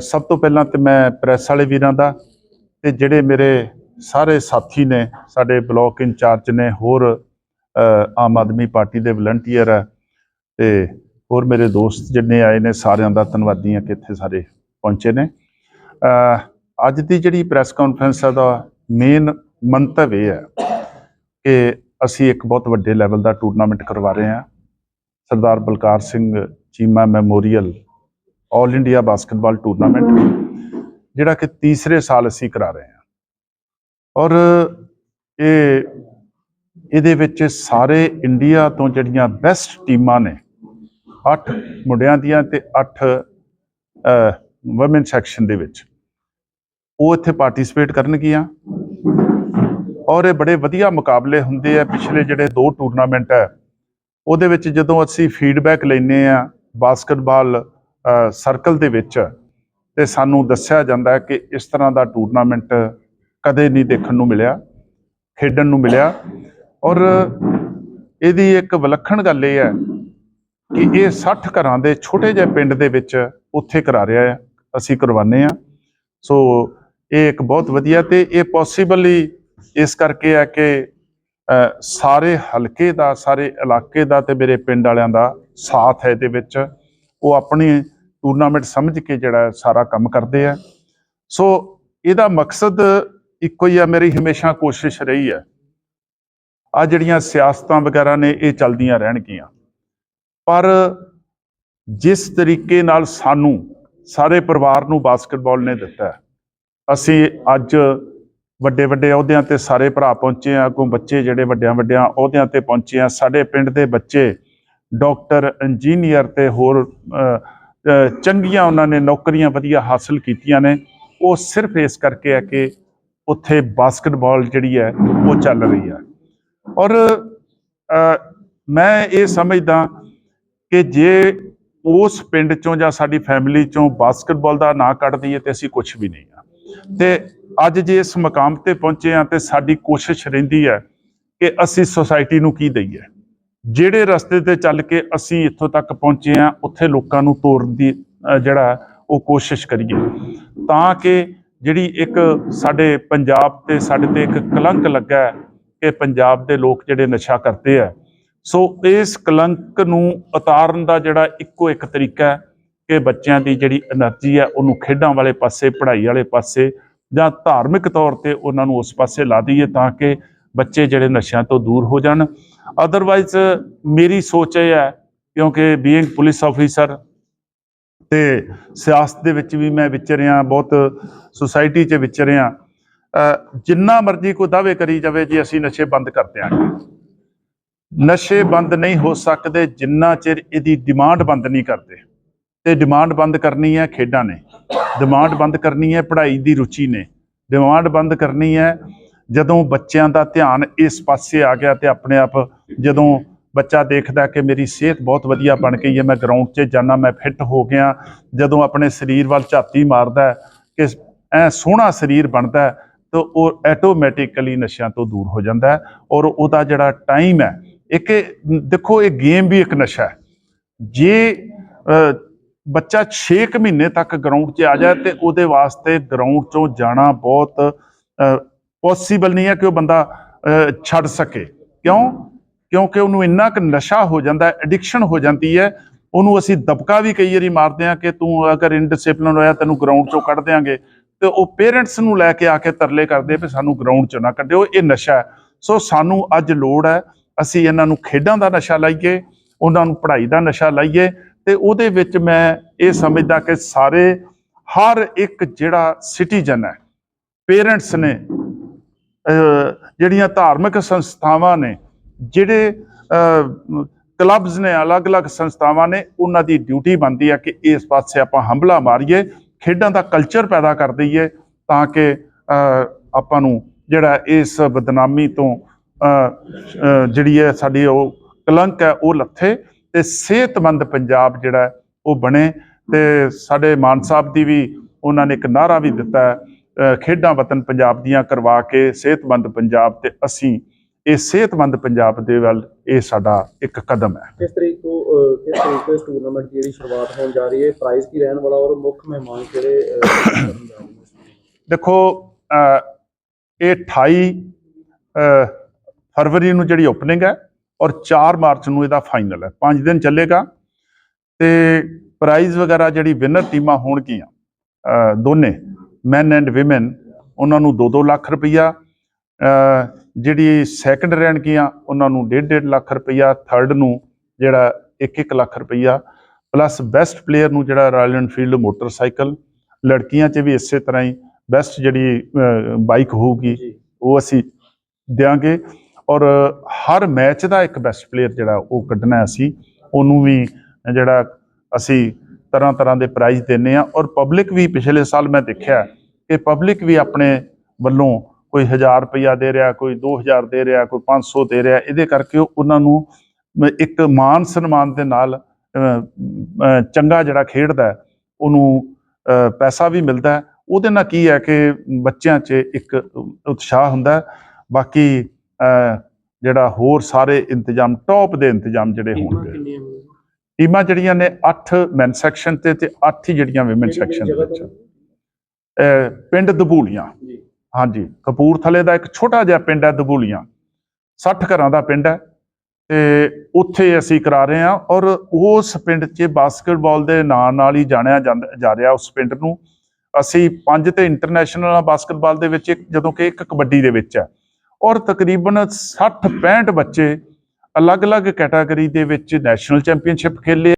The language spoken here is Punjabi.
ਸਭ ਤੋਂ ਪਹਿਲਾਂ ਤੇ ਮੈਂ ਪ੍ਰੈਸ ਵਾਲੇ ਵੀਰਾਂ ਦਾ ਤੇ ਜਿਹੜੇ ਮੇਰੇ ਸਾਰੇ ਸਾਥੀ ਨੇ, ਸਾਡੇ ਬਲਾਕ ਇੰਚਾਰਜ ਨੇ, ਹੋਰ ਆਮ ਆਦਮੀ ਪਾਰਟੀ ਦੇ ਵਲੰਟੀਅਰ ਹੈ ਤੇ ਹੋਰ ਮੇਰੇ ਦੋਸਤ ਜਿੰਨੇ ਆਏ ਨੇ ਸਾਰਿਆਂ ਦਾ ਧੰਨਵਾਦੀ ਹਾਂ ਕਿ ਇੱਥੇ ਸਾਰੇ ਪਹੁੰਚੇ ਨੇ। ਅੱਜ ਦੀ ਜਿਹੜੀ ਪ੍ਰੈਸ ਕਾਨਫਰੰਸ ਦਾ ਮੇਨ ਮੰਤਵ ਇਹ ਹੈ ਕਿ ਅਸੀਂ ਇੱਕ ਬਹੁਤ ਵੱਡੇ ਲੈਵਲ ਦਾ ਟੂਰਨਾਮੈਂਟ ਕਰਵਾ ਰਹੇ ਹਾਂ। Sardar Balkar Singh Cheema memorial all India basketball tournament ਜਿਹੜਾ ਕਿ ਤੀਸਰੇ ਸਾਲ ਅਸੀਂ ਕਰਾ ਰਹੇ ਹਾਂ। ਔਰ ਇਹ, ਇਹਦੇ ਵਿੱਚ ਸਾਰੇ ਇੰਡੀਆ ਤੋਂ ਜਿਹੜੀਆਂ ਬੈਸਟ ਟੀਮਾਂ ਨੇ 8 ਮੁੰਡਿਆਂ ਦੀਆਂ ਤੇ 8 ਔਮਨ ਸੈਕਸ਼ਨ ਦੇ ਵਿੱਚ, ਉਹ ਇੱਥੇ ਪਾਰਟਿਸਿਪੇਟ ਕਰਨਗੀਆਂ। ਔਰ ਇਹ ਬੜੇ ਵਧੀਆ ਮੁਕਾਬਲੇ ਹੁੰਦੇ ਆ, ਪਿਛਲੇ ਜਿਹੜੇ ਦੋ ਟੂਰਨਾਮੈਂਟ ਹੈ, ਉਹਦੇ ਵਿੱਚ ਜਦੋਂ ਅਸੀਂ ਫੀਡਬੈਕ ਲੈਨੇ ਆ ਬਾਸਕਟਬਾਲ ਸਰਕਲ ਦੇ ਵਿੱਚ ਤੇ ਸਾਨੂੰ ਦੱਸਿਆ ਜਾਂਦਾ ਹੈ ਕਿ ਇਸ ਤਰ੍ਹਾਂ ਦਾ ਟੂਰਨਾਮੈਂਟ ਕਦੇ ਨਹੀਂ ਦੇਖਣ ਨੂੰ ਮਿਲਿਆ, ਖੇਡਣ ਨੂੰ ਮਿਲਿਆ ਔਰ ਇਹਦੀ ਇੱਕ ਵਿਲੱਖਣ ਗੱਲ ਇਹ ਹੈ ਕਿ ਇਹ 60 ਘਰਾਂ ਦੇ ਛੋਟੇ ਜਿਹੇ ਪਿੰਡ ਦੇ ਵਿੱਚ ਉੱਥੇ ਕਰਾ ਰਿਹਾ ਹੈ, ਅਸੀਂ ਕਰਵਾਨੇ ਆ ਸੋ ਇਹ ਇੱਕ ਬਹੁਤ ਵਧੀਆ ਤੇ ਇਹ ਪੋਸੀਬਲ ਹੀ ਇਸ ਕਰਕੇ ਹੈ ਕਿ ਸਾਰੇ ਹਲਕੇ ਦਾ, ਸਾਰੇ ਇਲਾਕੇ ਦਾ ਤੇ ਮੇਰੇ ਪਿੰਡ ਵਾਲਿਆਂ ਦਾ ਸਾਥ ਹੈ ਇਹਦੇ ਵਿੱਚ। ਉਹ ਆਪਣੀ ਟੂਰਨਾਮੈਂਟ ਸਮਝ ਕੇ ਜਿਹੜਾ ਸਾਰਾ ਕੰਮ ਕਰਦੇ ਆ। ਸੋ ਇਹਦਾ ਮਕਸਦ ਇੱਕੋ ਹੀ ਆ, ਮੇਰੀ ਹਮੇਸ਼ਾ ਕੋਸ਼ਿਸ਼ ਰਹੀ ਹੈ। ਆ ਜਿਹੜੀਆਂ ਸਿਆਸਤਾਂ ਵਗੈਰਾ ਨੇ, ਇਹ ਚੱਲਦੀਆਂ ਰਹਿਣਗੀਆਂ। ਪਰ ਜਿਸ ਤਰੀਕੇ ਨਾਲ ਸਾਨੂੰ ਸਾਰੇ ਪਰਿਵਾਰ ਨੂੰ ਬਾਸਕਟਬਾਲ ਨੇ ਦਿੱਤਾ ਅਸੀਂ ਅੱਜ ਵੱਡੇ ਵੱਡੇ ਅਹੁਦਿਆਂ ਤੇ ਸਾਰੇ ਭਰਾ ਪਹੁੰਚੇ ਆ ਕੋ ਬੱਚੇ ਜਿਹੜੇ ਵੱਡਿਆਂ ਵੱਡਿਆਂ ਅਹੁਦਿਆਂ ਤੇ ਪਹੁੰਚੇ ਆ ਸਾਡੇ ਪਿੰਡ ਦੇ ਬੱਚੇ, ਡਾਕਟਰ, ਇੰਜੀਨੀਅਰ ਤੇ ਹੋਰ ਚੰਗੀਆਂ ਉਹਨਾਂ ਨੇ ਨੌਕਰੀਆਂ ਵਧੀਆ ਹਾਸਲ ਕੀਤੀਆਂ ਨੇ। ਉਹ ਸਿਰਫ ਇਸ ਕਰਕੇ ਹੈ ਕਿ ਉੱਥੇ ਬਾਸਕਟਬਾਲ ਜਿਹੜੀ ਹੈ, ਉਹ ਚੱਲ ਰਹੀ ਹੈ। ਔਰ ਮੈਂ ਇਹ ਸਮਝਦਾ ਕਿ ਜੇ ਉਸ ਪਿੰਡ ਚੋਂ ਜਾਂ ਸਾਡੀ ਫੈਮਿਲੀ ਚੋਂ ਬਾਸਕਟਬਾਲ ਦਾ ਨਾਂ ਕੱਢ ਦਈਏ ਤੇ ਅਸੀਂ ਕੁਝ ਵੀ ਨਹੀਂ ਆ ਤੇ ਅੱਜ ਜੇ ਇਸ ਮਕਾਮ ਤੇ ਪਹੁੰਚੇ ਆ ਤੇ ਸਾਡੀ ਕੋਸ਼ਿਸ਼ ਰਹਿੰਦੀ ਹੈ ਕਿ ਅਸੀਂ ਸੁਸਾਇਟੀ ਨੂੰ ਕੀ ਦਈਏ? ਜਿਹੜੇ ਰਸਤੇ ਤੇ ਚੱਲ ਕੇ ਅਸੀਂ ਇੱਥੋਂ ਤੱਕ ਪਹੁੰਚੇ ਆ ਉੱਥੇ ਲੋਕਾਂ ਨੂੰ ਤੋੜਨ ਦੀ ਜਿਹੜਾ ਉਹ ਕੋਸ਼ਿਸ਼ ਕਰੀਏ। ਤਾਂ ਕਿ ਜਿਹੜੀ ਇੱਕ ਸਾਡੇ ਪੰਜਾਬ ਤੇ ਸਾਡੇ ਤੇ ਇੱਕ ਕਲੰਕ ਲੱਗਾ ਹੈ ਕਿ ਪੰਜਾਬ ਦੇ ਲੋਕ ਜਿਹੜੇ ਨਸ਼ਾ ਕਰਦੇ ਆ। ਸੋ ਇਸ ਕਲੰਕ ਨੂੰ ਉਤਾਰਨ ਦਾ ਜਿਹੜਾ ਇੱਕੋ ਇੱਕ ਤਰੀਕਾ ਹੈ ਕਿ ਬੱਚਿਆਂ ਦੀ ਜਿਹੜੀ એનર્ਜੀ ਹੈ, ਉਹਨੂੰ ਖੇਡਾਂ ਵਾਲੇ ਪਾਸੇ, ਪੜ੍ਹਾਈ ਵਾਲੇ ਪਾਸੇ ਜਾਂ ਧਾਰਮਿਕ ਤੌਰ ਤੇ ਉਹਨਾਂ ਨੂੰ ਉਸ ਪਾਸੇ ਲਾ ਦਈਏ ਤਾਂ ਕਿ ਬੱਚੇ ਜਿਹੜੇ ਨਸ਼ਿਆਂ ਤੋਂ ਦੂਰ ਹੋ ਜਾਣ। ਅਦਰਵਾਈਜ਼ ਮੇਰੀ ਸੋਚ ਇਹ ਹੈ, ਕਿਉਂਕਿ ਬੀਇੰਗ ਪੁਲਿਸ ਆਫੀਸਰ ਤੇ ਸਿਆਸਤ ਦੇ ਵਿੱਚ ਵੀ ਮੈਂ ਵਿਚਰਿਆ ਬਹੁਤ ਸੁਸਾਇਟੀ 'ਚ ਵਿਚਰਿਆ ਜਿੰਨਾ ਮਰਜ਼ੀ ਕੋਈ ਦਾਅਵੇ ਕਰੀ ਜਾਵੇ ਜੀ, ਅਸੀਂ ਨਸ਼ੇ ਬੰਦ ਕਰ ਦਿਆਂਗੇ। ਨਸ਼ੇ ਬੰਦ ਨਹੀਂ ਹੋ ਸਕਦੇ ਜਿੰਨਾ ਚਿਰ ਇਹਦੀ ਡਿਮਾਂਡ ਬੰਦ ਨਹੀਂ ਕਰਦੇ। ਤੇ ਡਿਮਾਂਡ ਬੰਦ ਕਰਨੀ ਹੈ ਖੇਡਾਂ ਨੇ। ਡਿਮਾਂਡ ਬੰਦ ਕਰਨੀ ਹੈ, ਪੜ੍ਹਾਈ ਦੀ ਰੁਚੀ ਨੇ। ਡਿਮਾਂਡ ਬੰਦ ਕਰਨੀ ਹੈ ਜਦੋਂ ਬੱਚਿਆਂ ਦਾ ਧਿਆਨ ਇਸ ਪਾਸੇ ਆ ਗਿਆ ਤੇ ਆਪਣੇ ਆਪ ਜਦੋਂ ਬੱਚਾ ਦੇਖਦਾ ਕਿ ਮੇਰੀ ਸਿਹਤ ਬਹੁਤ ਵਧੀਆ ਬਣ ਗਈ ਹੈ ਮੈਂ ਗਰਾਊਂਡ 'ਚ ਜਾਣਾ ਮੈਂ ਫਿੱਟ ਹੋ ਗਿਆ ਜਦੋਂ ਆਪਣੇ ਸਰੀਰ ਵੱਲ ਝਾਤੀ ਮਾਰਦਾ ਕਿ ਐ ਸੋਹਣਾ ਸਰੀਰ ਬਣਦਾ ਤਾਂ ਉਹ ਆਟੋਮੈਟਿਕਲੀ ਨਸ਼ਿਆਂ ਤੋਂ ਦੂਰ ਹੋ ਜਾਂਦਾ ਔਰ ਉਹਦਾ ਜਿਹੜਾ ਟਾਈਮ ਹੈ ਇੱਕ ਦੇਖੋ ਇਹ ਗੇਮ ਵੀ ਇੱਕ ਨਸ਼ਾ ਹੈ। ਜੇ ਅ, ਬੱਚਾ 6 ਮਹੀਨੇ ਤੱਕ ਗਰਾਊਂਡ 'ਚ ਆ ਜਾਏ ਤੇ ਉਹਦੇ ਵਾਸਤੇ ਗਰਾਊਂਡ 'ਚੋਂ ਜਾਣਾ ਬਹੁਤ ਪੋਸੀਬਲ ਨਹੀਂ ਹੈ ਕਿ ਉਹ ਬੰਦਾ ਛੱਡ ਸਕੇ। ਕਿਉਂ? ਕਿਉਂਕਿ ਉਹਨੂੰ ਇੰਨਾ ਕੁ ਨਸ਼ਾ ਹੋ ਜਾਂਦਾ ਐਡਿਕਸ਼ਨ ਹੋ ਜਾਂਦੀ ਹੈ। ਉਹਨੂੰ ਅਸੀਂ ਦਬਕਾ ਵੀ ਕਈ ਵਾਰੀ ਮਾਰਦੇ ਆ ਕਿ ਤੂੰ ਅਗਰ ਇਨਡਿਸਪਲਿਨ ਹੋਇਆ, ਤੈਨੂੰ ਗਰਾਊਂਡ 'ਚੋਂ ਕੱਢ ਦਿਆਂਗੇ। ਤੇ ਉਹ ਪੇਰੈਂਟਸ ਨੂੰ ਲੈ ਕੇ ਆ ਕੇ ਤਰਲੇ ਕਰਦੇ ਵੀ ਸਾਨੂੰ ਗਰਾਊਂਡ 'ਚੋਂ ਨਾ ਕੱਢਿਓ, ਇਹ ਨਸ਼ਾ ਹੈ। ਸੋ ਸਾਨੂੰ ਅੱਜ ਲੋੜ ਹੈ, ਅਸੀਂ ਇਹਨਾਂ ਨੂੰ ਖੇਡਾਂ ਦਾ ਨਸ਼ਾ ਲਾਈਏ, ਉਹਨਾਂ ਨੂੰ ਪੜ੍ਹਾਈ ਦਾ ਨਸ਼ਾ ਲਾਈਏ। ਤੇ ਉਹਦੇ ਵਿੱਚ ਮੈਂ ਇਹ ਸਮਝਦਾ ਕਿ ਸਾਰੇ, ਹਰ ਇੱਕ ਜਿਹੜਾ ਸਿਟੀਜ਼ਨ ਹੈ ਪੇਰੈਂਟਸ ਨੇ ਜਿਹੜੀਆਂ ਧਾਰਮਿਕ ਸੰਸਥਾਵਾਂ ਨੇ, ਜਿਹੜੇ ਕਲੱਬਸ ਨੇ, ਅਲੱਗ-ਅਲੱਗ ਸੰਸਥਾਵਾਂ ਨੇ, ਉਹਨਾਂ ਦੀ ਡਿਊਟੀ ਬਣਦੀ ਹੈ ਕਿ ਇਸ ਪਾਸੇ ਆਪਾਂ ਹੰਭਲਾ ਮਾਰੀਏ, ਖੇਡਾਂ ਦਾ ਕਲਚਰ ਪੈਦਾ ਕਰ ਦਈਏ, ਤਾਂ ਕਿ ਆਪਾਂ ਨੂੰ ਜਿਹੜਾ ਇਸ ਬਦਨਾਮੀ ਤੋਂ ਜਿਹੜੀ ਹੈ ਸਾਡੀ ਉਹ ਕਲੰਕ ਹੈ, ਉਹ ਲੱਥੇ ਤੇ ਸਿਹਤਮੰਦ ਪੰਜਾਬ ਜਿਹੜਾ ਉਹ ਬਣੇ ਤੇ ਸਾਡੇ ਮਾਨ ਸਾਹਿਬ ਦੀ ਵੀ ਉਹਨਾਂ ਨੇ ਇੱਕ ਨਾਰਾ ਵੀ ਦਿੱਤਾ ਖੇਡਾਂ ਵਤਨ ਪੰਜਾਬ ਦੀਆਂ ਕਰਵਾ ਕੇ ਸਿਹਤਮੰਦ ਪੰਜਾਬ ਤੇ ਅਸੀਂ ਇਹ ਸਿਹਤਮੰਦ ਪੰਜਾਬ ਦੇ ਵੱਲ ਇਹ ਸਾਡਾ ਇੱਕ ਕਦਮ ਹੈ। ਕਿਸ ਤਰੀਕ ਤੋਂ ਕਿਸ ਤਰੀਕ ਤੋਂ ਇਸ ਟੂਰਨਾਮੈਂਟ ਦੀ ਜਿਹੜੀ ਸ਼ੁਰੂਆਤ ਹੋਣ ਜਾ ਰਹੀ ਹੈ ਪ੍ਰਾਈਜ਼ ਕੀ ਰਹਿਣ ਵਾਲਾ ਔਰ ਮੁੱਖ ਮਹਿਮਾਨ ਕਿਹੜੇ ਦੇਖੋ ਇਹ 28 ਅਹ, ਫਰਵਰੀ ਨੂੰ ਜਿਹੜੀ ਓਪਨਿੰਗ ਹੈ ਔਰ 4 ਮਾਰਚ ਨੂੰ ਇਹਦਾ ਫਾਈਨਲ ਹੈ। 5 ਦਿਨ ਚੱਲੇਗਾ ਤੇ ਪ੍ਰਾਈਜ਼ ਵਗੈਰਾ ਜਿਹੜੀ ਵਿਨਰ ਟੀਮਾਂ ਹੋਣਗੀਆਂ ਦੋਨੇ ਮੈਨ ਐਂਡ ਔਮਨ ਉਹਨਾਂ ਨੂੰ 2-2 ਲੱਖ ਰੁਪਈਆ ਜਿਹੜੀ ਸੈਕੰਡ ਰਹਿਣਗੀਆਂ ਉਹਨਾਂ ਨੂੰ 1.5 ਲੱਖ ਰੁਪਈਆ ਥਰਡ ਨੂੰ ਜਿਹੜਾ 1-1 ਲੱਖ ਰੁਪਈਆ ਪਲੱਸ ਬੈਸਟ ਪਲੇਅਰ ਨੂੰ ਜਿਹੜਾ ਰਾਇਲ ਐਨਫੀਲਡ ਮੋਟਰਸਾਈਕਲ ਲੜਕੀਆਂ 'ਚ ਵੀ ਇਸੇ ਤਰ੍ਹਾਂ ਹੀ ਬੈਸਟ ਜਿਹੜੀ ਬਾਈਕ ਹੋਊਗੀ ਉਹ ਅਸੀਂ ਦਿਆਂਗੇ ਔਰ ਹਰ ਮੈਚ ਦਾ ਇੱਕ ਬੈਸਟ ਪਲੇਅਰ ਜਿਹੜਾ ਉਹ ਕੱਢਣਾ ਅਸੀਂ ਉਹਨੂੰ ਵੀ ਜਿਹੜਾ ਅਸੀਂ ਤਰ੍ਹਾਂ ਤਰ੍ਹਾਂ ਦੇ ਪ੍ਰਾਈਜ਼ ਦਿੰਨੇ ਆ ਔਰ ਪਬਲਿਕ ਵੀ ਪਿਛਲੇ ਸਾਲ ਮੈਂ ਦੇਖਿਆ ਕਿ ਪਬਲਿਕ ਵੀ ਆਪਣੇ ਵੱਲੋਂ ਕੋਈ 1000 ਰੁਪਇਆ ਦੇ ਰਿਹਾ ਕੋਈ 2000 ਦੇ ਰਿਹਾ ਕੋਈ 500 ਦੇ ਰਿਹਾ ਇਹਦੇ ਕਰਕੇ ਉਹ ਉਹਨਾਂ ਨੂੰ ਇੱਕ ਮਾਨ ਸਨਮਾਨ ਦੇ ਨਾਲ ਚੰਗਾ ਜਿਹੜਾ ਖੇਡਦਾ ਉਹਨੂੰ ਪੈਸਾ ਵੀ ਮਿਲਦਾ ਉਹਦੇ ਨਾਲ ਕੀ ਹੈ ਕਿ ਬੱਚਿਆਂ 'ਚ ਇੱਕ ਉਤਸ਼ਾਹ ਹੁੰਦਾ। ਬਾਕੀ ਜਿਹੜਾ ਹੋਰ ਸਾਰੇ ਇੰਤਜ਼ਾਮ ਟੌਪ ਦੇ ਇੰਤਜ਼ਾਮ ਜਿਹੜੇ ਹੋਣਗੇ। ਟੀਮਾਂ ਜਿਹੜੀਆਂ ਨੇ 8 ਮੈਨ ਸੈਕਸ਼ਨ ਤੇ ਤੇ 8 ਹੀ ਜਿਹੜੀਆਂ ਕਿਹੜੀ- ਸੈਕਸ਼ਨ ਦੇ ਵਿੱਚ। ਪਿੰਡ ਦਬੂਲੀਆਂ। ਹਾਂਜੀ ਕਪੂਰਥਲੇ ਦਾ ਇੱਕ ਛੋਟਾ ਜਿਹਾ ਪਿੰਡ ਹੈ ਦਬੂਲੀਆਂ। 60 ਘਰਾਂ ਦਾ ਪਿੰਡ ਹੈ ਤੇ ਉੱਥੇ ਅਸੀਂ ਕਰਾ ਰਹੇ ਹਾਂ ਔਰ ਉਸ ਪਿੰਡ 'ਚ ਬਾਸਕਟਬਾਲ ਦੇ ਨਾਂ ਨਾਲ ਹੀ ਜਾਣਿਆ ਜਾਂਦਾ- ਜਾ ਰਿਹਾ ਉਸ ਪਿੰਡ ਨੂੰ। ਅਸੀਂ ਪੰਜ ਤੇ ਇੰਟਰਨੈਸ਼ਨਲ ਬਾਸਕਟਬਾਲ ਦੇ ਵਿੱਚ ਇੱਕ ਜਦੋਂ ਕਿ ਇੱਕ ਕਬੱਡੀ ਦੇ ਵਿੱਚ ਹੈ। ਔਰ ਤਕਰੀਬਨ 60 65 ਬੱਚੇ ਅਲੱਗ-ਅਲੱਗ ਕੈਟਾਗਰੀ ਦੇ ਵਿੱਚ ਨੈਸ਼ਨਲ ਚੈਂਪੀਅਨਸ਼ਿਪ ਖੇਲੇ